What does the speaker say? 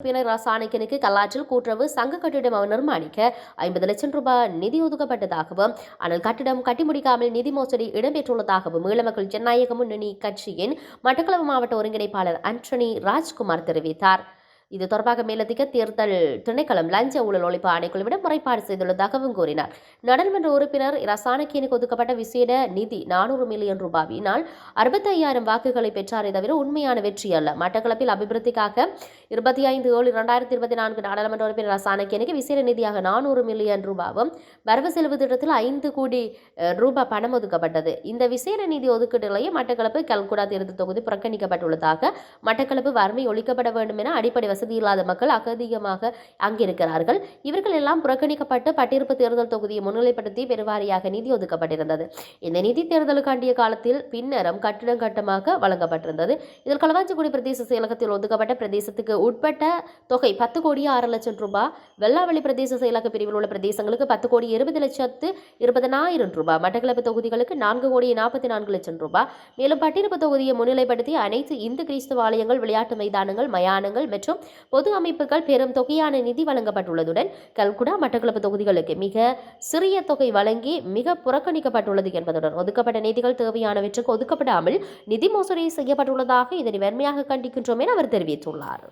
உறுப்பினர் கல்லாற்றில் கூட்டுறவு சங்க கட்டிடம் அவர் நிர்மாணிக்க ஐம்பது லட்சம் ரூபாய் நிதி ஒதுக்கப்பட்டதாகவும் ஆனால் கட்டிடம் கட்டி முடிக்காமல் நிதி மோசடி இடம்பெற்றுள்ளதாகவும் ஈழமக்கள் ஜனநாயக முன்னணி கட்சியின் மட்டக்களப்பு மாவட்ட ஒருங்கிணைப்பாளர் அன்டனி ராஜ்குமார் தெரிவித்தார். இது தொடர்பாக மேலதிக தேர்தல் திணைக்களம் லஞ்ச ஊழல் ஒழிப்பு ஆணைக்குழுவிடம் முறைப்பாடு செய்துள்ளதாகவும் கூறினார். நாடாளுமன்ற உறுப்பினர் ரசானக்கியனுக்கு ஒதுக்கப்பட்ட விசேட நிதி நானூறு மில்லியன் ரூபாவினால் அறுபத்தி ஐயாயிரம் வாக்குகளை பெற்றாரே தவிர உண்மையான வெற்றி அல்ல. மட்டக்களப்பில் அபிவிருத்திக்காக இருபத்தி ஐந்து ஏழு இரண்டாயிரத்தி இருபத்தி நான்கு நாடாளுமன்ற உறுப்பினர் ரசானக்கியனுக்கு விசேட நிதியாக நானூறு மில்லியன் ரூபாவும் வரவு செலவு திட்டத்தில் ஐந்து கோடி ரூபாய் பணம் ஒதுக்கப்பட்டது. இந்த விசேட நிதி ஒதுக்கீடுகளையே மட்டக்களப்பு கல்குடா தேர்தல் தொகுதி புறக்கணிக்கப்பட்டுள்ளதாக மட்டக்களப்பு வறுமை ஒழிக்கப்பட வேண்டும் என அடிப்படை வசதி இல்லாத மக்கள் அகதிகமாக அங்கிருக்கிறார்கள். இவர்கள் எல்லாம் புறக்கணிக்கப்பட்டு பட்டிருப்பு தேர்தல் தொகுதியை முன்னிலைப்படுத்தி பெருவாரியாக நிதி ஒதுக்கப்பட்டிருந்தது. இந்த நிதி தேர்தலுக்காண்டிய காலத்தில் பின்னரும் கட்டிடம் கட்டமாக வழங்கப்பட்டிருந்தது. இதில் களவாஞ்சிக்குடி பிரதேச செயலகத்தில் ஒதுக்கப்பட்ட பிரதேசத்துக்கு உட்பட்ட தொகை பத்து கோடி ஆறு லட்சம் ரூபாய் வெள்ளாவளி பிரதேச செயலக பிரிவில் உள்ள பிரதேசங்களுக்கு பத்து கோடி இருபது லட்சத்து இருபதனாயிரம் ரூபாய் மட்டக்களப்பு தொகுதிகளுக்கு நான்கு கோடி நாற்பத்தி நான்கு லட்சம் ரூபாய். மேலும் பட்டிருப்பு தொகுதியை முன்னிலைப்படுத்தி அனைத்து இந்து கிறிஸ்துவ ஆலயங்கள் விளையாட்டு மைதானங்கள் மயானங்கள் மற்றும் பொது அமைப்புகள் பெரும் தொகையான நிதி வழங்கப்பட்டுள்ளதுடன் கல்குடா மட்டக்களப்பு தொகுதிகளுக்கு மிக சிறிய தொகை வழங்கி மிக புறக்கணிக்கப்பட்டுள்ளது என்பதுடன் ஒதுக்கப்பட்ட நிதிகள் தேவையானவற்றுக்கு ஒதுக்கப்படாமல் நிதி மோசடி செய்யப்பட்டுள்ளதாக இதனை வன்மையாக கண்டிக்கின்றோம் என அவர் தெரிவித்துள்ளார்.